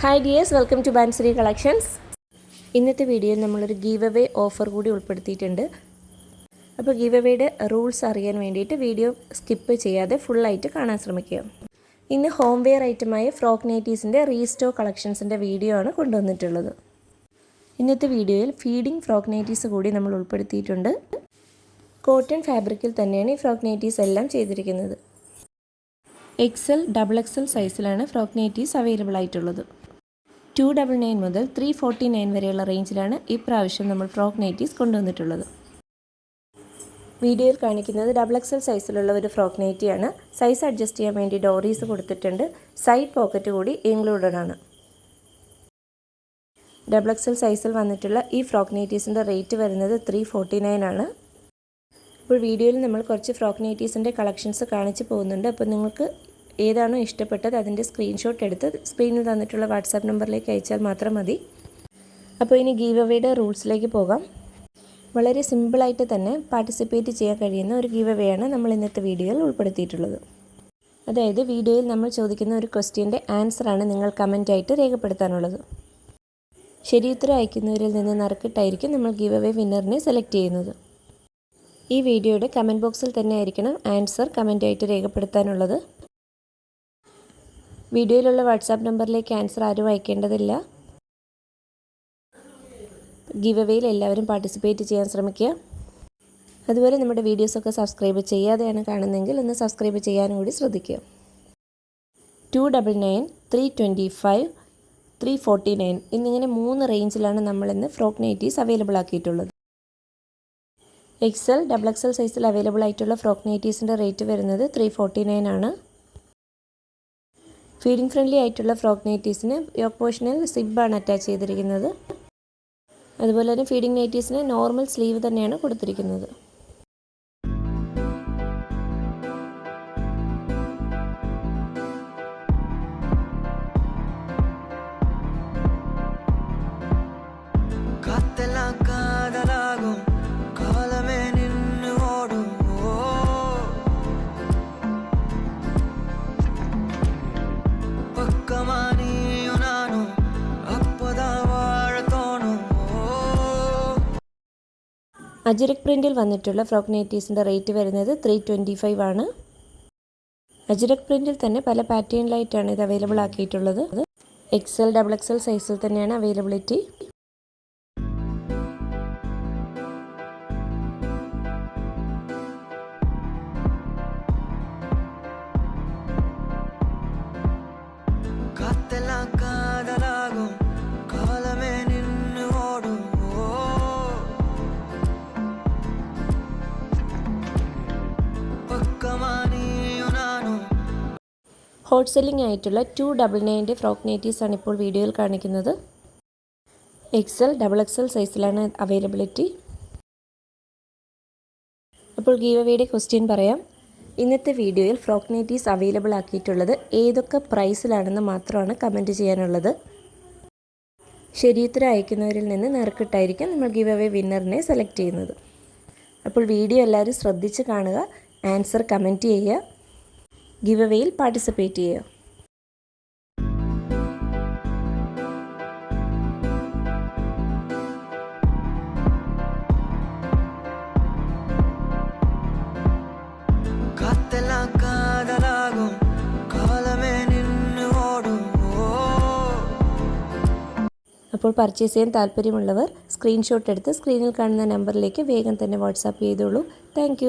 Hi dears welcome to Bansari collections ഇന്നത്തെ വീഡിയോയിൽ നമ്മളൊരു ഗീവ് അവേ ഓഫർ കൂടി ഉൾപ്പെടുത്തിയിട്ടുണ്ട്. അപ്പോൾ ഗീവ് അവേയുടെ റൂൾസ് അറിയാൻ വേണ്ടിയിട്ട് വീഡിയോ സ്കിപ്പ് ചെയ്യാതെ ഫുള്ളായിട്ട് കാണാൻ ശ്രമിക്കുക. ഇന്ന് ഹോംവെയർ ഐറ്റമായ ഫ്രോക്ക് നൈറ്റീസിന്റെ റീസ്റ്റോ കളക്ഷൻസിന്റെ വീഡിയോ ആണ് കൊണ്ടുവന്നിട്ടുള്ളത്. ഇന്നത്തെ വീഡിയോയിൽ ഫീഡിംഗ് ഫ്രോക്ക് നൈറ്റീസ് കൂടി നമ്മൾ ഉൾപ്പെടുത്തിയിട്ടുണ്ട്. കോട്ടൺ ഫാബ്രിക്കിൽ തന്നെയാണ് ഈ ഫ്രോക്ക് നൈറ്റീസ് എല്ലാം ചെയ്തിരിക്കുന്നത്. എക്സൽ ഡബിൾ എക്സൽ സൈസിലാണ് ഫ്രോക്ക് നൈറ്റീസ് അവൈലബിൾ ആയിട്ടുള്ളത്. ടു ഡബിൾ നയൻ മുതൽ ത്രീ ഫോർട്ടി നയൻ വരെയുള്ള റേഞ്ചിലാണ് ഇപ്രാവശ്യം നമ്മൾ ഫ്രോക്ക് നൈറ്റീസ് കൊണ്ടുവന്നിട്ടുള്ളത്. വീഡിയോയിൽ കാണിക്കുന്നത് ഡബിൾ എക്സൽ സൈസിലുള്ള ഒരു ഫ്രോക്ക് നൈറ്റിയാണ് സൈസ് അഡ്ജസ്റ്റ് ചെയ്യാൻ വേണ്ടി ഡോറീസ് കൊടുത്തിട്ടുണ്ട്. സൈഡ് പോക്കറ്റ് കൂടി ഇൻക്ലൂഡഡ് ആണ്. ഡബിൾ എക്സൽ സൈസിൽ വന്നിട്ടുള്ള ഈ ഫ്രോക്ക് നൈറ്റീസിന്റെ റേറ്റ് വരുന്നത് ത്രീ ഫോർട്ടി നയൻ ആണ്. ഇപ്പോൾ വീഡിയോയിൽ നമ്മൾ കുറച്ച് ഫ്രോക്ക് നൈറ്റീസിന്റെ കളക്ഷൻസ് കാണിച്ച് പോകുന്നുണ്ട്. അപ്പോൾ നിങ്ങൾക്ക് ഏതാണോ ഇഷ്ടപ്പെട്ടത് അതിന്റെ സ്ക്രീൻഷോട്ട് എടുത്ത് സ്ക്രീനിൽ തന്നിട്ടുള്ള വാട്സാപ്പ് നമ്പറിലേക്ക് അയച്ചാൽ മാത്രം മതി. അപ്പോൾ ഇനി ഗീവ് അവയുടെ റൂൾസിലേക്ക് പോകാം. വളരെ സിമ്പിളായിട്ട് തന്നെ പാർട്ടിസിപ്പേറ്റ് ചെയ്യാൻ കഴിയുന്ന ഒരു ഗീവ് അവയാണ് നമ്മൾ ഇന്നത്തെ വീഡിയോയിൽ ഉൾപ്പെടുത്തിയിട്ടുള്ളത്. അതായത് വീഡിയോയിൽ നമ്മൾ ചോദിക്കുന്ന ഒരു ക്വസ്റ്റ്യന്റെ ആൻസറാണ് നിങ്ങൾ കമന്റായിട്ട് രേഖപ്പെടുത്താനുള്ളത്. ശരിയുത്തരം അയക്കുന്നവരിൽ നിന്ന് നറുക്കിട്ടായിരിക്കും നമ്മൾ ഗീവ് അവേ വിന്നറിനെ സെലക്ട് ചെയ്യുന്നത്. ഈ വീഡിയോയുടെ കമന്റ് ബോക്സിൽ തന്നെ ആയിരിക്കണം ആൻസർ കമന്റായിട്ട് രേഖപ്പെടുത്താനുള്ളത്. വീഡിയോയിലുള്ള വാട്സാപ്പ് നമ്പറിലേക്ക് ആൻസർ ആരും അയക്കേണ്ടതില്ല. ഗിവ് അവയിൽ എല്ലാവരും പാർട്ടിസിപ്പേറ്റ് ചെയ്യാൻ ശ്രമിക്കുക. അതുപോലെ നമ്മുടെ വീഡിയോസൊക്കെ സബ്സ്ക്രൈബ് ചെയ്യാതെയാണ് കാണുന്നതെങ്കിൽ ഒന്ന് സബ്സ്ക്രൈബ് ചെയ്യാനും കൂടി ശ്രദ്ധിക്കുക. Two double nine three twenty five three forty nine എന്നിങ്ങനെ മൂന്ന് റേഞ്ചിലാണ് നമ്മളിന്ന് ഫ്രോക്ക് നൈറ്റീസ് അവൈലബിൾ ആക്കിയിട്ടുള്ളത്. എക്സൽ ഡബിൾ എക്സൽ സൈസിൽ അവൈലബിൾ ആയിട്ടുള്ള ഫ്രോക്ക് നൈറ്റീസിന്റെ റേറ്റ് വരുന്നത് ത്രീ ഫോർട്ടി നയൻ ആണ്. ഫീഡിംഗ് ഫ്രണ്ട്ലി ആയിട്ടുള്ള ഫ്രോക്ക് നൈറ്റീസിന് യോക്ക് പോർഷനിൽ സിബാണ് അറ്റാച്ച് ചെയ്തിരിക്കുന്നത്. അതുപോലെ തന്നെ ഫീഡിംഗ് നൈറ്റീസിന് നോർമൽ സ്ലീവ് തന്നെയാണ് കൊടുത്തിരിക്കുന്നത്. അജിരക് പ്രിന്റിൽ വന്നിട്ടുള്ള ഫ്രോക്ക് നൈറ്റീസിന്റെ റേറ്റ് വരുന്നത് ത്രീ ട്വന്റി ഫൈവ് ആണ്. അജിരക് പ്രിന്റിൽ തന്നെ പല പാറ്റേണിലായിട്ടാണ് ഇത് അവൈലബിൾ ആക്കിയിട്ടുള്ളത്. എക്സൽ ഡബിൾ എക്സൽ സൈസിൽ തന്നെയാണ് അവൈലബിലിറ്റി. ഹോട്ട് സെല്ലിംഗ് ആയിട്ടുള്ള ടു ഡബിൾ നയന്റെ ഫ്രോക്ക് നൈറ്റീസാണ് ഇപ്പോൾ വീഡിയോയിൽ കാണിക്കുന്നത്. എക്സൽ ഡബിൾ എക്സൽ സൈസിലാണ് അവൈലബിലിറ്റി അപ്പോൾ ഗീവവയുടെ ക്വസ്റ്റ്യൻ പറയാം. ഇന്നത്തെ വീഡിയോയിൽ ഫ്രോക്ക് നൈറ്റീസ് അവൈലബിൾ ആക്കിയിട്ടുള്ളത് ഏതൊക്കെ പ്രൈസിലാണെന്ന് മാത്രമാണ് കമന്റ് ചെയ്യാനുള്ളത്. ശരിയുത്തരം അയക്കുന്നവരിൽ നിന്ന് നറുക്കിട്ടായിരിക്കും നമ്മൾ ഗീവ് അവേ വിന്നറിനെ സെലക്ട് ചെയ്യുന്നത്. അപ്പോൾ വീഡിയോ എല്ലാവരും ശ്രദ്ധിച്ച് കാണുക ആൻസർ കമന്റ് ചെയ്യുക. ഗിവ് അവേയിൽ പാർട്ടിസിപ്പേറ്റ് ചെയ്യുക അപ്പോൾ പർച്ചേസ് ചെയ്യാൻ താല്പര്യമുള്ളവർ സ്ക്രീൻഷോട്ട് എടുത്ത് സ്ക്രീനിൽ കാണുന്ന നമ്പറിലേക്ക് വേഗം തന്നെ വാട്സാപ്പ് ചെയ്തോളൂ. താങ്ക്